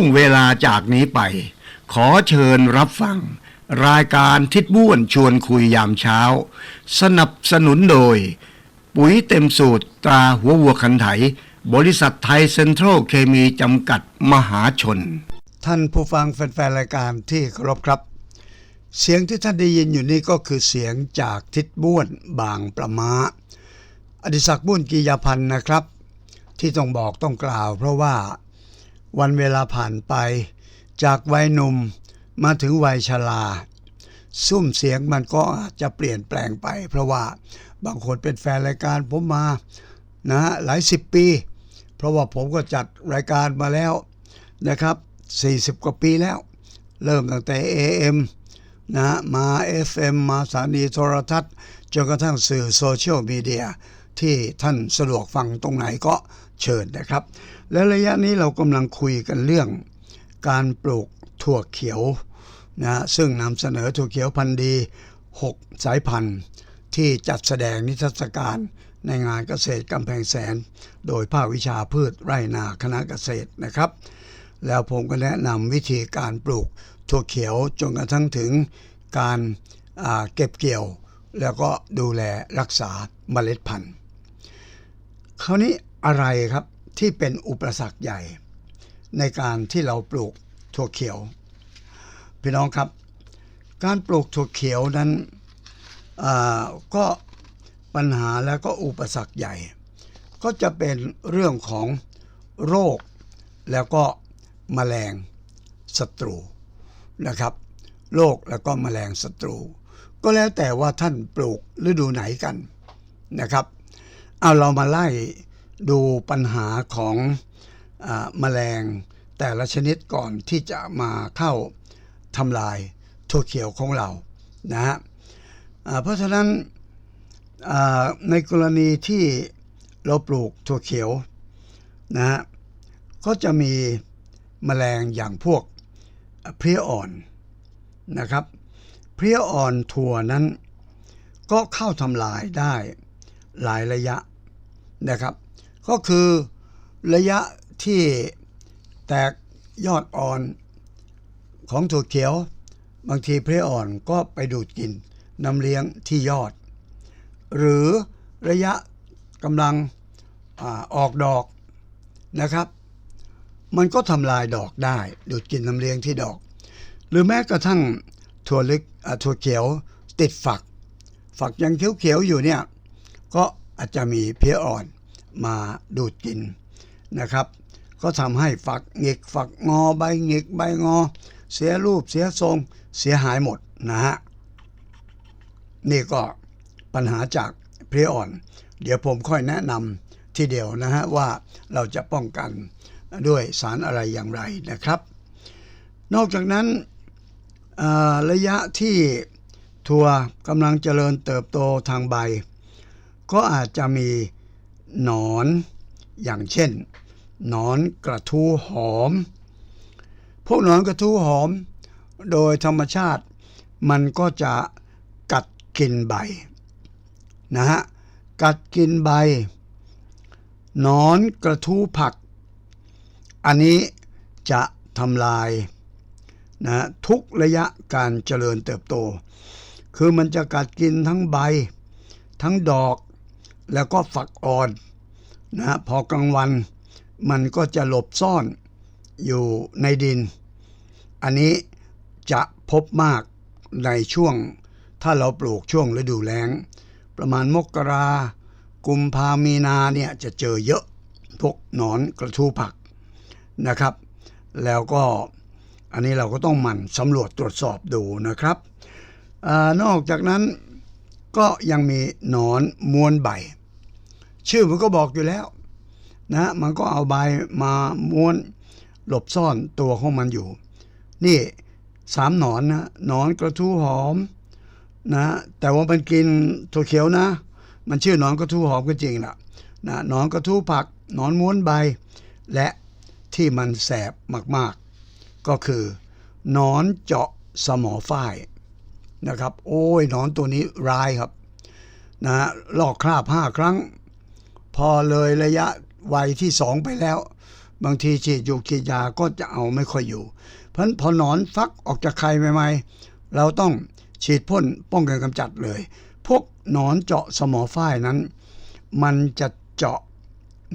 วงเวลาจากนี้ไป ขอเชิญรับฟัง รายการทิดบ้วนชวนคุยยามเช้า สนับสนุนโดย ปุ๋ยเต็มสูตรตราหัววัวคันไถ บริษัทไทยเซ็นทรัลเคมีจำกัดมหาชน ท่านผู้ฟังแฟนๆรายการที่เคารพครับ เสียงที่ท่านได้ยินอยู่นี้ก็คือเสียงจากทิศบ้วนบางประมาอดิศักดิ์บ้วนกียาพันธ์นะครับ ที่ต้องบอกต้องกล่าว เพราะว่า วันเวลาผ่านไป จากวัยหนุ่มมาถึงวัยชราซุ้มเสียงมันก็อาจจะเปลี่ยนแปลงไป เพราะว่าบางคนเป็นแฟนรายการผมมานะหลายสิบปี เพราะว่าผมก็จัดรายการมาแล้วนะครับ 40 กว่าปีแล้ว เริ่มตั้งแต่ AM นะมา FM มาสถานีโทรทัศน์ จนกระทั่งสื่อโซเชียลมีเดีย ที่ท่านสะดวกฟังตรงไหนก็เชิญนะครับ และระยะนี้เรากำลังคุยกันเรื่อง การปลูกถั่วเขียวนะฮะซึ่งนำเสนอถั่วเขียวพันธุ์ดี 6 สายพันธุ์ ที่จัดแสดงนิทรรศการในงานเกษตรกำแพงแสน โดยภาควิชาพืชไร่นาคณะเกษตรนะครับ แล้วผมก็แนะนำวิธีการปลูกถั่วเขียวจนกระทั่งถึงการเก็บเกี่ยว แล้วก็ดูแลรักษาเมล็ดพันธุ์ คราวนี้อะไรครับที่เป็นอุปสรรคใหญ่ ในการที่เราปลูกถั่วเขียว พี่น้องครับ การปลูกถั่วเขียวนั้นก็ปัญหาแล้วก็อุปสรรคใหญ่ ก็จะเป็นเรื่องของโรคแล้วก็แมลงศัตรูนะครับโรคแล้วก็แมลงศัตรู ก็แล้วแต่ว่าท่านปลูกฤดูไหนกันนะครับ เอาเรามาไล่ดูปัญหาของอแมลงแต่ละชนิดก่อนที่จะมาเข้าทำลายถั่วเขียวของเรานะฮะเพราะฉะนั้นในกรณีที่เราปลูกถั่วเขียวนะฮะก็จะมีแมลงอย่างพวกเพลี้ยอ่อนนะครับ เพลี้ยอ่อนถั่วนั้นก็เข้าทำลายได้หลายระยะ นะครับ ก็คือระยะที่แตกยอดอ่อนของถั่วเขียว บางทีเพลี้ยอ่อนก็ไปดูดกินน้ำเลี้ยงที่ยอด หรือระยะกำลังอออกดอกนะครับ มันก็ทำลายดอกได้ ดูดกินน้ำเลี้ยงที่ดอก หรือแม้กระทั่งถั่วลึกถั่วเขียวติดฝัก ฝักยังเขียวๆอยู่เนี่ย ก็ อาจจะมีเพี้ยอ่อนมาดูดกินนะครับ ก็ทำให้ฝักหงิกฝักงอใบหงิกใบงอ เสียรูปเสียทรงเสียหายหมดนะฮะนี่ก็ปัญหาจากเพลี้ยอ่อน เดี๋ยวผมค่อยแนะนำทีเดียวนะฮะว่าเราจะป้องกันด้วยสารอะไรอย่างไรนะครับ นอกจากนั้นระยะที่ถั่วกำลังเจริญเติบโตทางใบ ก็อาจจะมีหนอน อย่างเช่น หนอนกระทู้หอม พวกหนอนกระทู้หอม โดยธรรมชาติมันก็จะกัดกินใบนะฮะกัดกินใบ หนอนกระทู้ผัก อันนี้จะทำลายนะทุกระยะการเจริญเติบโต คือมันจะกัดกินทั้งใบ ทั้งดอก แล้วก็ฝักอ่อนนะพอกลางวันมันก็จะหลบซ่อนอยู่ในดิน อันนี้จะพบมากในช่วง ถ้าเราปลูกช่วงฤดูแล้ง ประมาณมกรากุมภามีนาเนี่ยจะเจอเยอะพวกหนอนกระทูผักนะครับ แล้วก็อันนี้เราก็ต้องหมั่นสำรวจตรวจสอบดูนะครับอนอกจากนั้นก็ยังมีหนอนมวนใบ ชื่อมันก็บอกอยู่แล้วนะมันก็เอาใบมาม้วนหลบซ่อนตัวของมันอยู่ นี่สามหนอนนะหนอนกระทู้หอมนะแต่ว่ามันกินถั่วเขียวนะ มันชื่อหนอนกระทู้หอมก็จริงนะนะหนอนกระทู้ผักหนอนม้วนใบ และที่มันแสบมากๆ ก็คือหนอนเจาะสมอฝ้ายนะครับ โอ้ยหนอนตัวนี้ร้ายครับนะลอกคราบห้าครั้ง พอเลยระยะวัยที่สองไปแล้ว บางทีฉีดอยู่ฉีดยาก็จะเอาไม่ค่อยอยู่ เพราะฉะนั้นพอหนอนฟักออกจากไข่ใหม่ๆ เราต้องฉีดพ่นป้องกันกำจัดเลย พวกหนอนเจาะสมอฝ้ายนั้น มันจะเจาะ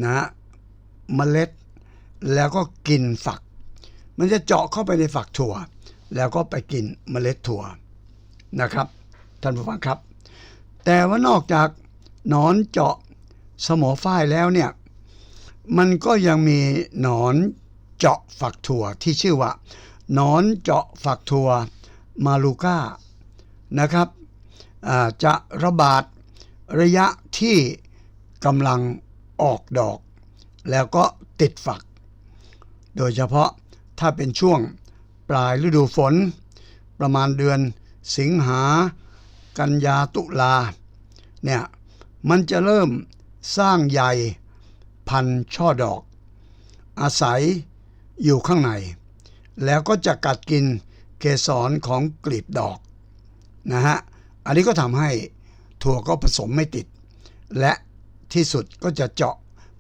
นะมเมล็ด แล้วก็กินฝัก มันจะเจาะเข้าไปในฝักถั่ว แล้วก็ไปกินเมล็ดถั่วนะครับท่านผู้ฟังครับ แต่ว่านอกจากหนอนเจาะ สมอฝ้ายแล้วเนี่ย มันก็ยังมีหนอนเจาะฝักถั่วที่ชื่อว่าหนอนเจาะฝักถั่วมาลูก้านะครับจะระบาดระยะที่กำลังออกดอก แล้วก็ติดฝัก โดยเฉพาะถ้าเป็นช่วงปลายฤดูฝน ประมาณเดือนสิงหา กันยาตุลาเนี่ยมันจะเริ่ม สร้างใยพันช่อดอก อาศัยอยู่ข้างใน แล้วก็จะกัดกินเกสรของกลีบดอกนะฮะอันนี้ก็ทำให้ถั่วก็ผสมไม่ติด และที่สุดก็จะเจาะ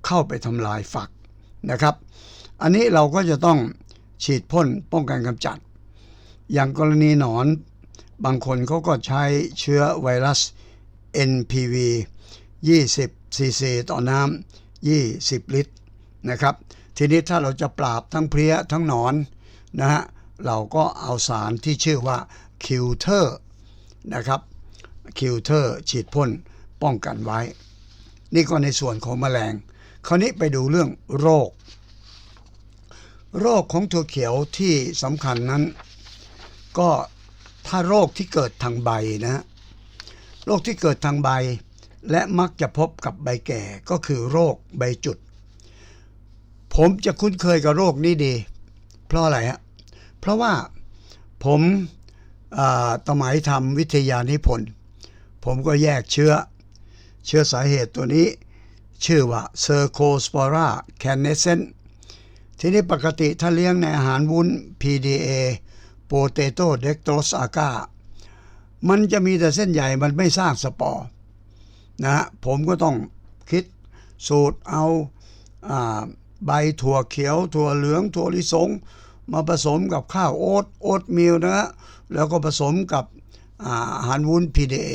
เข้าไปทำลายฝักนะครับ อันนี้เราก็จะต้องฉีดพ่นป้องกันกำจัด อย่างกรณีหนอนบางคนเขาก็ใช้เชื้อไวรัส NPV 20 ซีซีต่อน้ำ20 ลิตรนะครับ ทีนี้ถ้าเราจะปราบทั้งเพลี้ยทั้งหนอนนะฮะเราก็เอาสารที่ชื่อว่าคิวเทอร์นะครับคิวเทอร์ฉีดพ่นป้องกันไว้ นี่ก็ในส่วนของแมลง คราวนี้ไปดูเรื่องโรค โรคของถั่วเขียวที่สำคัญนั้น ก็ถ้าโรคที่เกิดทางใบนะฮะโรคที่เกิดทางใบ และมักจะพบกับใบแก่ก็คือโรคใบจุด ผมจะคุ้นเคยกับโรคนี้ดี เพราะอะไรฮะเพราะว่าผมอ่าสมัยทำวิทยานิพนธ์ผมก็แยกเชื้อ เชื้อสาเหตุตัวนี้ ชื่อว่า Cercospora canescens ทีนี้ปกติถ้าเลี้ยงในอาหารวุ้น PDA Potato Dextrose Agar มันจะมีแต่เส้นใหญ่มันไม่สร้างสปอร์ นะผมก็ต้องคิดสูตรเอาใบถั่วเขียวถั่วเหลืองถั่วลิสง มาผสมกับข้าวโอ๊ตโอ๊ตมิลนะฮะแล้วก็ผสมกับอาหารวุ้น PDA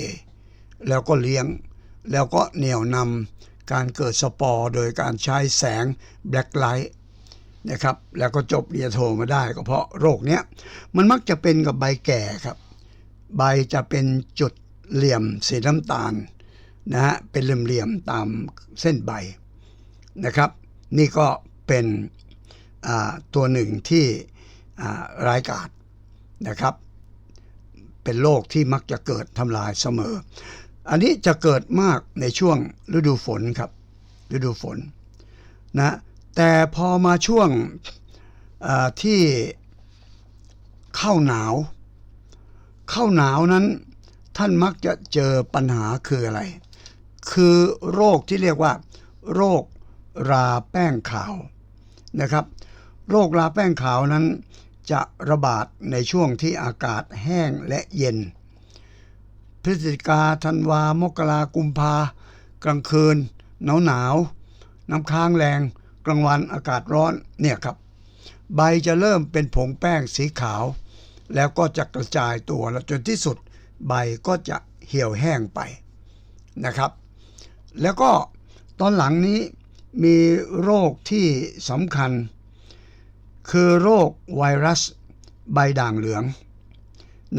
แล้วก็เลี้ยง แล้วก็เหนี่ยวนำการเกิดสปอร์โดยการใช้แสงแบล็คไลท์นะครับแล้วก็จบเรียโทมาได้ก็เพราะโรคเนี้ยมันมักจะเป็นกับใบแก่ครับ ใบจะเป็นจุดเหลี่ยมสีน้ำตาล นะฮะเป็นเหลี่ยมๆตามเส้นใบนะครับ นี่ก็เป็นตัวหนึ่งที่ร้ายกาจนะครับ เป็นโรคที่มักจะเกิดทำลายเสมอ อันนี้จะเกิดมากในช่วงฤดูฝนครับ ฤดูฝนนะแต่พอมาช่วงที่เข้าหนาว เข้าหนาวนั้นท่านมักจะเจอปัญหาคืออะไร คือโรคที่เรียกว่า โรคราแป้งขาวนะครับ โรคราแป้งขาวนั้น จะระบาดในช่วงที่อากาศแห้งและเย็น พฤศจิกาธันวามกรากุมภากลางคืน หนาวหนาวน้ำค้างแรง กลางวันอากาศร้อนเนี่ยครับ ใบจะเริ่มเป็นผงแป้งสีขาว แล้วก็จะกระจายตัวแล้วจนที่สุด ใบก็จะเหี่ยวแห้งไปนะครับ แล้วก็ตอนหลังนี้มีโรคที่สำคัญ คือโรคไวรัสใบด่างเหลือง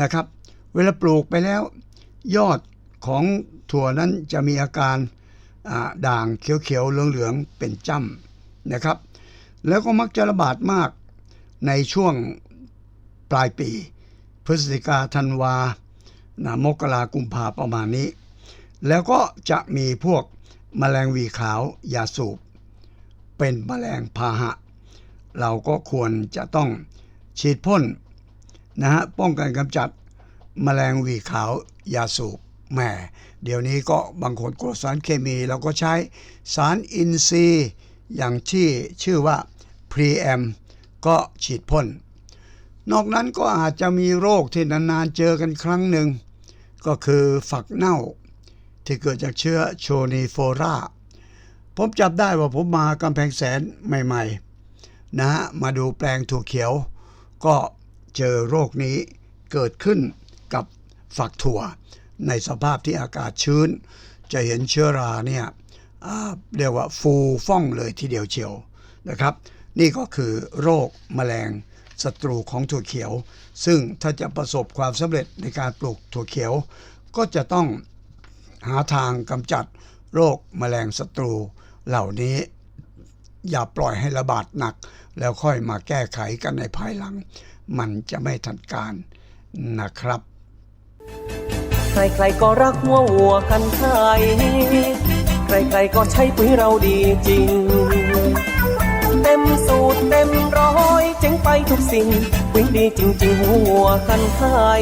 นะครับ เวลาปลูกไปแล้ว ยอดของถั่วนั้นจะมีอาการด่างเขียวๆเหลืองๆเป็นจ้ำนะครับ แล้วก็มักจะระบาดมากในช่วงปลายปี พฤศจิกาธันวานะมกรากุมภาประมาณนี้ แล้วก็จะมีพวกแมลงวีขาว ยาสูบ เป็นแมลงพาหะ เราก็ควรจะต้องฉีดพ่นนะฮะป้องกันกำจัดแมลงวีขาว ยาสูบแหมเดี๋ยวนี้ก็บางคนกลัวสารเคมีเราก็ใช้สารอินทรีย์ อย่างที่ชื่อว่าพรีแอมก็ฉีดพ่น นอกนั้นก็อาจจะมีโรคที่นานๆเจอกันครั้งหนึ่ง ก็คือฝักเน่า ที่เกิดจากเชื้อโชนีโฟราผมจับได้ว่าผมมากำแพงแสนใหม่ๆ นะฮะมาดูแปลงถั่วเขียว ก็เจอโรคนี้เกิดขึ้นกับฝักถั่ว ในสภาพที่อากาศชื้น จะเห็นเชื้อราเนี่ยเรียกว่าฟูฟ่องเลยทีเดียวเชียวนะครับ นี่ก็คือโรคแมลงศัตรูของถั่วเขียว ซึ่งถ้าจะประสบความสำเร็จในการปลูกถั่วเขียว ก็จะต้อง หาทางกำจัดโรคแมลงศัตรูเหล่านี้ อย่าปล่อยให้ระบาดหนัก แล้วค่อยมาแก้ไขกันในภายหลัง มันจะไม่ทันการนะครับ ใครๆก็รักหัววัวกันไทยใครๆก็ใช้ปุ๋ยเราดีจริง เต็มสูตรเต็มร้อยเจ๋งไปทุกสิ่งปุ๋ยดีจริง ๆ หัวกันไทย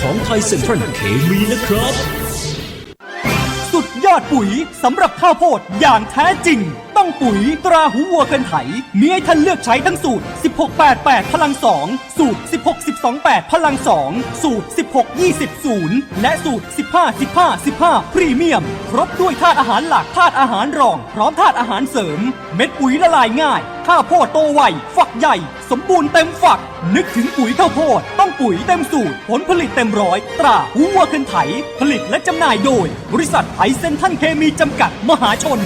ของไทยเซ็นทรัลเคมีนะครับ สุดยอดปุ๋ยสำหรับข้าวโพดอย่างแท้จริง ต้องปุ๋ยตราหูวัวกันไถ มีให้ท่านเลือกใช้ทั้งสูตร 1688 พลัง 2 สูตร 16228 พลัง 2 สูตร 1620และสูตร 15 15 15 พรีเมียม ครบด้วยธาตุอาหารหลักธาตุอาหารรอง พร้อมธาตุอาหารเสริม ม็ดปุ๋ยละลายง่าย ข้าวโพดโตไว ฝักใหญ่ สมบูรณ์เต็มฝัก นึกถึงปุ๋ยข้าวโพด ต้องปุ๋ยเต็มสูตร ผลผลิตเต็มร้อย ตราหัวเคนไถ ผลิตและจำหน่ายโดย บริษัทไอเซนทันเคมีจำกัดมหาชน